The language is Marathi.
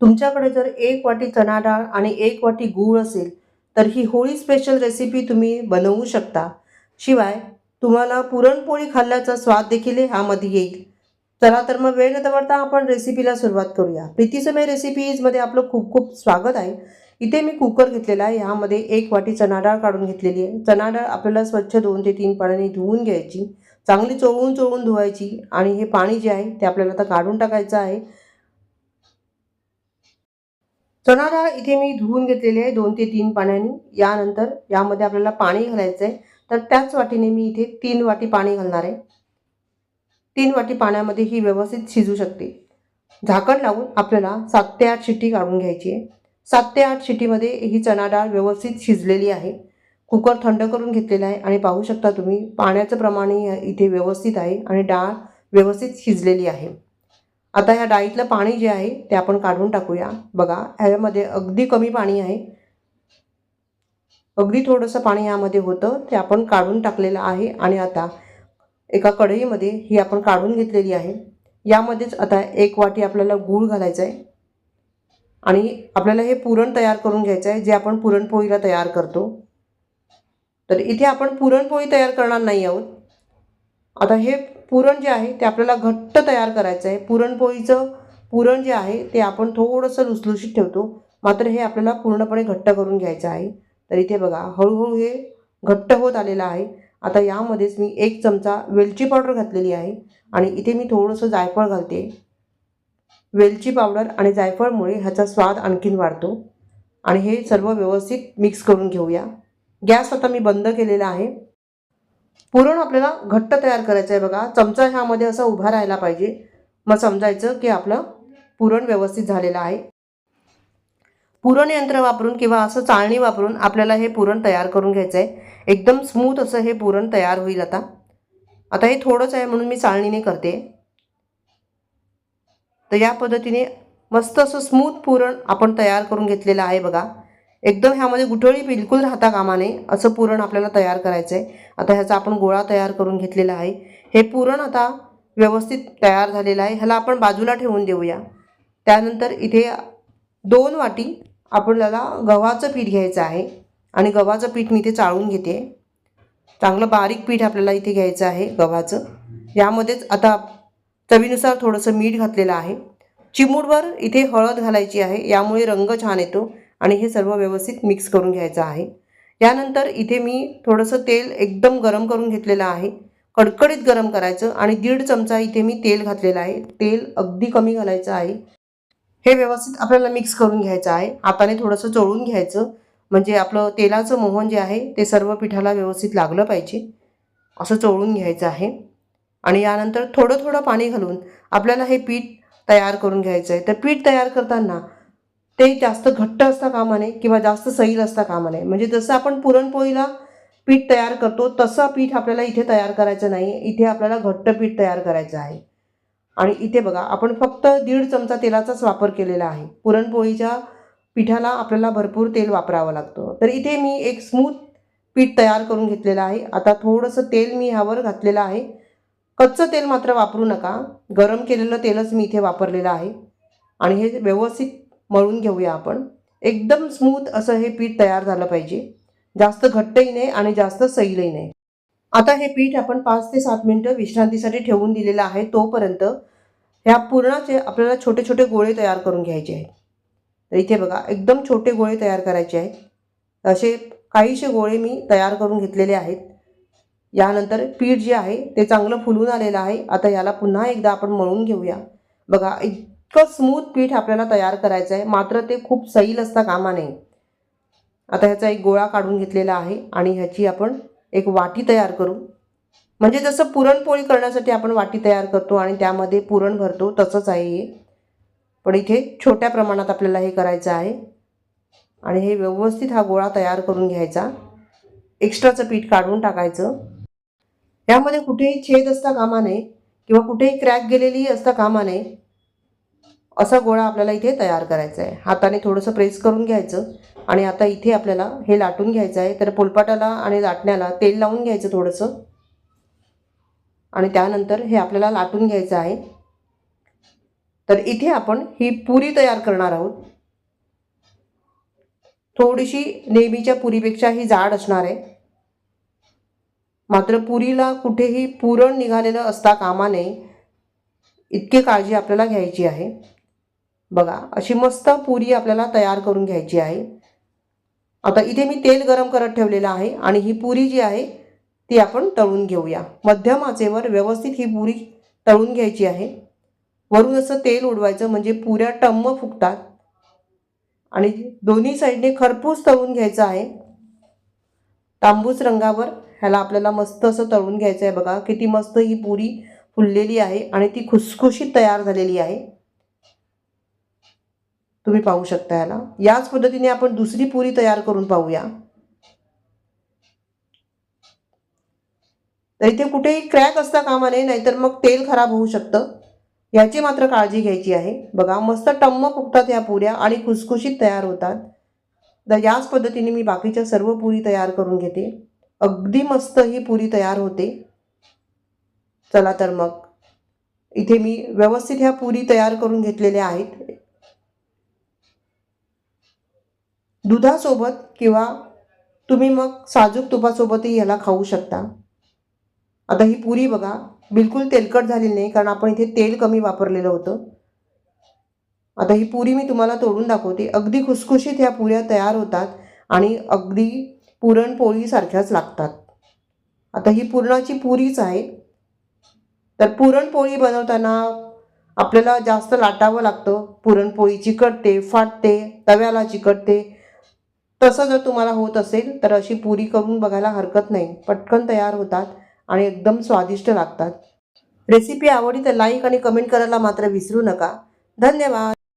तुमच्याकडे जर एक वाटी चणा डाळ आणि एक वाटी गूळ असेल तर ही होळी स्पेशल रेसिपी तुम्ही बनवू शकता. शिवाय तुम्हाला पुरणपोळी खाल्ल्याचा स्वाद देखील ह्यामध्ये येईल. चला तर मग वेळ न दवडता आपण रेसिपीला सुरुवात करूया. प्रीतीसमय रेसिपीजमध्ये आपलं खूप खूप स्वागत आहे. इथे मी कुकर घेतलेला आहे. ह्यामध्ये एक वाटी चणा डाळ काढून घेतलेली आहे. चणा डाळ आपल्याला स्वच्छ दोन ते तीन पाण्याने धुवून घ्यायची चांगली चोळून चोळून धुवायची आणि हे पाणी जे आहे ते आपल्याला आता काढून टाकायचं आहे. चणा डाळ इथे मी धुवून घेतलेली आहे दोन ते तीन पाण्याने. यानंतर यामध्ये आपल्याला पाणी घालायचं आहे तर त्याच वाटीने मी इथे तीन वाटी पाणी घालणार आहे. तीन वाटी पाण्यामध्ये ही व्यवस्थित शिजू शकते. झाकण लावून आपल्याला सात ते आठ शिट्टी काढून घ्यायची आहे. सात ते आठ शिट्टीमध्ये ही चणा डाळ व्यवस्थित शिजलेली आहे. कुकर थंड करून घेतलेला आहे आणि पाहू शकता तुम्ही पाण्याचं प्रमाण इथे व्यवस्थित आहे आणि डाळ व्यवस्थित शिजलेली आहे. आता ह्या डाळीतलं पाणी जे आहे ते आपण काढून टाकूया. बघा ह्यामध्ये अगदी कमी पाणी आहे. अगदी थोडंसं पाणी यामध्ये होतं ते आपण काढून टाकलेलं आहे. आणि आता एका कढईमध्ये ही आपण काढून घेतलेली आहे. यामध्येच आता एक वाटी आपल्याला गूळ घालायचं आहे आणि आपल्याला हे पुरण तयार करून घ्यायचं आहे जे आपण पुरणपोळीला तयार करतो. तर इथे आपण पुरणपोळी तयार करणार नाही आहोत. आता हे पुरण जे आहे ते आपल्याला घट्ट तयार करायचं आहे. पुरणपोळीचं पुरण जे आहे ते आपण थोडंसं लुसलुशीत ठेवतो. मात्र हे आपल्याला पूर्णपणे घट्ट करून घ्यायचं आहे. तर इथे बघा हळूहळू हे घट्ट होत आलेलं आहे. आता यामध्येच मी एक चमचा वेलची पावडर घातलेली आहे आणि इथे मी थोडंसं जायफळ घालते. वेलची पावडर आणि जायफळमुळे ह्याचा स्वाद आणखीन वाढतो. आणि हे सर्व व्यवस्थित मिक्स करून घेऊया. गॅस आता मी बंद केलेला आहे. पुरण आपल्याला घट्ट तयार करायचं आहे बघा. चमचा ह्यामध्ये असा उभा राहायला पाहिजे. मग समजायचं की आपलं पुरण व्यवस्थित झालेलं आहे. पुरण यंत्र वापरून किंवा असं चाळणी वापरून आपल्याला हे पुरण तयार करून घ्यायचं आहे. एकदम स्मूथ असं हे पुरण तयार होईल आता. आता हे थोडंच आहे म्हणून मी चाळणीने करते. तर या पद्धतीने मस्त असं स्मूथ पुरण आपण तयार करून घेतलेलं आहे बघा. एकदम ह्यामध्ये गुठळी बिलकुल राहता कामा नये असं पुरण आपल्याला तयार करायचं आहे आता ह्याचा आपण गोळा तयार करून घेतलेला आहे. हे पुरण आता व्यवस्थित तयार झालेलं आहे. ह्याला आपण बाजूला ठेवून देऊया. त्यानंतर इथे दोन वाटी आपल्याला गव्हाचं पीठ घ्यायचं आहे. आणि गव्हाचं पीठ मी इथे चाळून घेते. चांगलं बारीक पीठ आपल्याला इथे घ्यायचं आहे गव्हाचं. यामध्येच आता चवीनुसार थोडंसं मीठ घातलेलं आहे. चिमूटभर इथे हळद घालायची आहे. यामुळे रंग छान येतो. आणि हे सर्व व्यवस्थित मिक्स करून घ्यायचं आहे. यानंतर इथे मी थोडंसं तेल एकदम गरम करून घेतलेलं आहे. कडकडीत गरम करायचं आणि दीड चमचा इथे मी तेल घातलेलं आहे. तेल अगदी कमी घालायचं आहे. हे व्यवस्थित आपल्याला मिक्स करून घ्यायचं आहे. हाताने थोडंसं चोळून घ्यायचं. म्हणजे आपलं तेलाचं मोहन जे आहे ते सर्व पिठाला व्यवस्थित लागलं पाहिजे. असं चोळून घ्यायचं आहे. आणि यानंतर थोडं थोडं पाणी घालून आपल्याला हे पीठ तयार करून घ्यायचं आहे. तर पीठ तयार करताना ते जास्त घट्ट असता कामा नये किंवा जास्त सैल असता कामा नये म्हणजे जसं आपण पुरणपोळीला पीठ तयार करतो तसं पीठ आपल्याला इथे तयार करायचं नाही इथे आपल्याला घट्ट पीठ तयार करायचं आहे. आणि इथे बघा आपण फक्त दीड चमचा तेलाचाच वापर केलेला आहे. पुरणपोळीच्या पिठाला आपल्याला भरपूर तेल वापरावं लागतं. तर इथे मी एक स्मूथ पीठ तयार करून घेतलेलं आहे. आता थोडंसं तेल मी ह्यावर घातलेलं आहे. कच्चं तेल मात्र वापरू नका. गरम केलेलं तेलच मी इथे वापरलेलं आहे. आणि हे व्यवस्थित मळून घेऊया आपण. एकदम स्मूथ असं हे पीठ तयार झालं पाहिजे. जास्त घट्टही नाही आणि जास्त सैलही नाही. आता हे पीठ आपण पाच ते सात मिनटं विश्रांतीसाठी ठेवून दिलेलं आहे. तोपर्यंत ह्या पुरणाचे आपल्याला छोटे छोटे गोळे तयार करून घ्यायचे आहेत. तर इथे बघा एकदम छोटे गोळे तयार करायचे आहेत. असे काहीशे गोळे मी तयार करून घेतलेले आहेत. यानंतर पीठ जे आहे ते चांगलं फुलून आलेलं आहे. आता याला पुन्हा एकदा आपण मळून घेऊया. बघा इतकं स्मूथ पीठ आपल्याला तयार करायचं आहे मात्र ते खूप सैल असता कामा नये. आता ह्याचा एक गोळा काढून घेतलेला आहे आणि ह्याची आपण एक वाटी तयार करू. म्हणजे जसं पुरणपोळी करण्यासाठी आपण वाटी तयार करतो आणि त्यामध्ये पुरण भरतो तसंच आहे हे. पण इथे छोट्या प्रमाणात आपल्याला हे करायचं आहे. आणि हे व्यवस्थित हा गोळा तयार करून घ्यायचा. एक्स्ट्राचं पीठ काढून टाकायचं. यामध्ये कुठेही छेद असता कामा नये किंवा कुठेही क्रॅक गेलेली असता कामा नये. असा गोळा आपल्याला इथे तयार करायचा आहे. हाताने थोडंसं प्रेस करून घ्यायचं आणि आता इथे आपल्याला हे लाटून घ्यायचं आहे. तर पोलपाटाला आणि लाटण्याला तेल लावून घ्यायचं थोडंसं. आणि त्यानंतर हे आपल्याला लाटून घ्यायचं आहे. तर इथे आपण ही पुरी तयार करणार आहोत. थोडीशी नेहमीच्या पुरीपेक्षा ही जाड असणार आहे. मात्र पुरीला कुठेही पुरण निघालेलं असता कामा नये. इतकी काळजी आपल्याला घ्यायची आहे. बघा अशी मस्त पुरी आपल्याला तयार करून घ्यायची आहे. आता इथे मी तेल गरम करत ठेवलेलं आहे आणि ही पुरी जी आहे ती आपण तळून घेऊया. मध्यम आचेवर व्यवस्थित ही पुरी तळून घ्यायची आहे. वरून असं तेल उडवायचं म्हणजे पुऱ्या टम्म फुगतात. आणि दोन्ही साईडने खरपूस तळून घ्यायचं आहे. तांबूस रंगावर ह्याला आपल्याला मस्त असं तळून घ्यायचं आहे बघा. किती मस्त ही पुरी फुललेली आहे आणि ती खुसखुशीत तयार झालेली आहे. तुम्ही पाहू शकता ह्याला याच पद्धतीने आपण दुसरी पुरी तयार करून पाहूया. तर इथे कुठेही क्रॅक असता कामा नये नाहीतर मग तेल खराब होऊ शकतं. याची मात्र काळजी घ्यायची आहे. बघा मस्त टम्म फुगतात या पुऱ्या आणि खुसखुशीत तयार होतात. तर याच पद्धतीने मी बाकीच्या सर्व पुरी तयार करून घेते. अगदी मस्त ही पुरी तयार होते. चला तर मग. इथे मी व्यवस्थित ह्या पुरी तयार करून घेतलेल्या आहेत. दुधासोबत किंवा तुम्ही मग साजूक तुपासोबतही ह्याला खाऊ शकता. आता ही पुरी बघा बिलकुल तेलकट झालेली नाही कारण आपण इथे तेल कमी वापरलेलं होतं. आता ही पुरी मी तुम्हाला तोडून दाखवते. अगदी खुसखुशीत ह्या पुऱ्या तयार होतात आणि अगदी पुरणपोळीसारख्याच लागतात. आता ही पुरणाची पुरीच आहे. तर पुरणपोळी बनवताना आपल्याला जास्त लाटावं लागतं. पुरणपोळी चिकटते फाटते तव्याला चिकटते. तसं जर तुम्हाला होत असेल तर अशी पुरी करून बघायला हरकत नाही. पटकन तयार होतात आणि एकदम स्वादिष्ट लागतात. रेसिपी आवडली तर लाईक आणि कमेंट करायला मात्र विसरू नका. धन्यवाद.